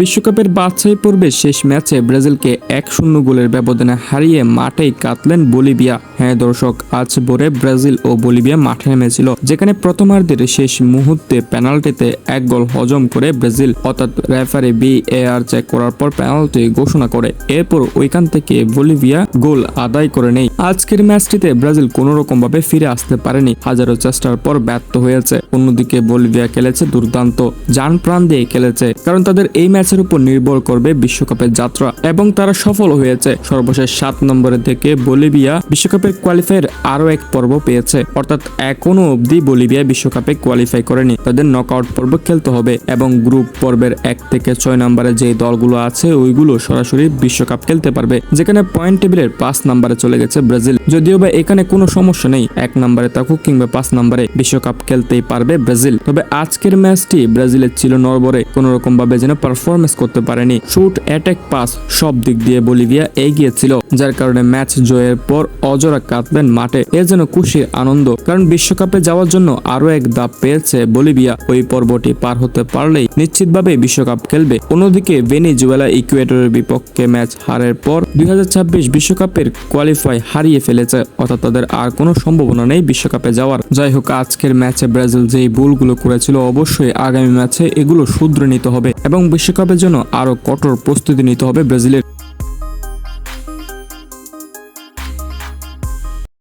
বিশ্বকাপের বাছাই পর্বে শেষ ম্যাচে ব্রাজিলকে এক শূন্য গোলের ব্যবধানে হারিয়ে মাঠেই কাটলেন বলিভিয়া। হ্যাঁ দর্শক, আজ ভোরে ব্রাজিল ও বলিভিয়া মাঠে নেমেছিল, যেখানে প্রথমার্ধের শেষ মুহূর্তে পেনাল্টিতে এক গোল হজম করে ব্রাজিল, অর্থাৎ রেফারি বি আর চেক করার পর পেনাল্টি ঘোষণা করে। এরপর ওইখান থেকে বলিভিয়া গোল আদায় করে নেই। আজকের ম্যাচটিতে ব্রাজিল কোনো রকম ভাবে ফিরে আসতে পারেনি। হাজারো চেষ্টার পর ব্যর্থ হয়েছে। অন্যদিকে বলিভিয়া খেলেছে দুর্দান্ত যান প্রাণ দিয়ে খেলেছে। কারণ তাদের এই ম্যাচের উপর নির্ভর করবে বিশ্বকাপের যাত্রা এবং তারা সফল হয়েছে। সর্বশেষ সাত নম্বরে থেকে বলিভিয়া বিশ্বকাপের কোয়ালিফায়ার আরও এক পর্ব পেয়েছে। অর্থাৎ এখনও অবধি বলিভিয়া বিশ্বকাপে কোয়ালিফাই করেনি। তাদের নকআউট পর্ব খেলতে হবে এবং গ্রুপ পর্বের এক থেকে ছয় নম্বরে যে দলগুলো আছে, ওইগুলো সরাসরি বিশ্বকাপ খেলতে পারবে। যেখানে পয়েন্ট টেবিলের পাঁচ নম্বরে চলে গেছে ব্রাজিল। যদিও বা এখানে কোনো সমস্যা নেই, এক নম্বরে থাকুক কিংবা পাঁচ নম্বরে বিশ্বকাপ খেলতেই পারবে ব্রাজিল। তবে আজকের ম্যাচটি ব্রাজিলের ছিল নরবরে কোনো রকম ভাবে যেন পারফরমেন্স করতে পারেনি। শুট অ্যাটাক পাস সব দিক দিয়ে বলিভিয়া এগিয়ে ছিল, যার কারণে ম্যাচ জয়ের পর অজরা কাঁদলেন মাঠে। এ যেন খুশির আনন্দ, কারণ বিশ্বকাপে যাওয়ার জন্য আরও এক ধাপ পেয়েছে বলিভিয়া। ওই পর্বটি পার হতে পারলেই নিশ্চিতভাবে বিশ্বকাপ খেলবে। অন্যদিকে ভেনিজুয়েলা ইকুয়েটরের বিপক্ষে ম্যাচ হারের পর দুই বিশ্বকাপের কোয়ালিফাই হারিয়ে ফেলেছে, অর্থাৎ তাদের আর কোনো সম্ভাবনা নেই বিশ্বকাপে যাওয়ার। যাই হোক, আজকের ম্যাচে ব্রাজিল যেই ভুলগুলো করেছিল, অবশ্যই আগামী ম্যাচে এগুলো শুধরে নিতে হবে। এবং বিশ্বকাপের জন্য আরও কঠোর প্রস্তুতি নিতে হবে ব্রাজিলের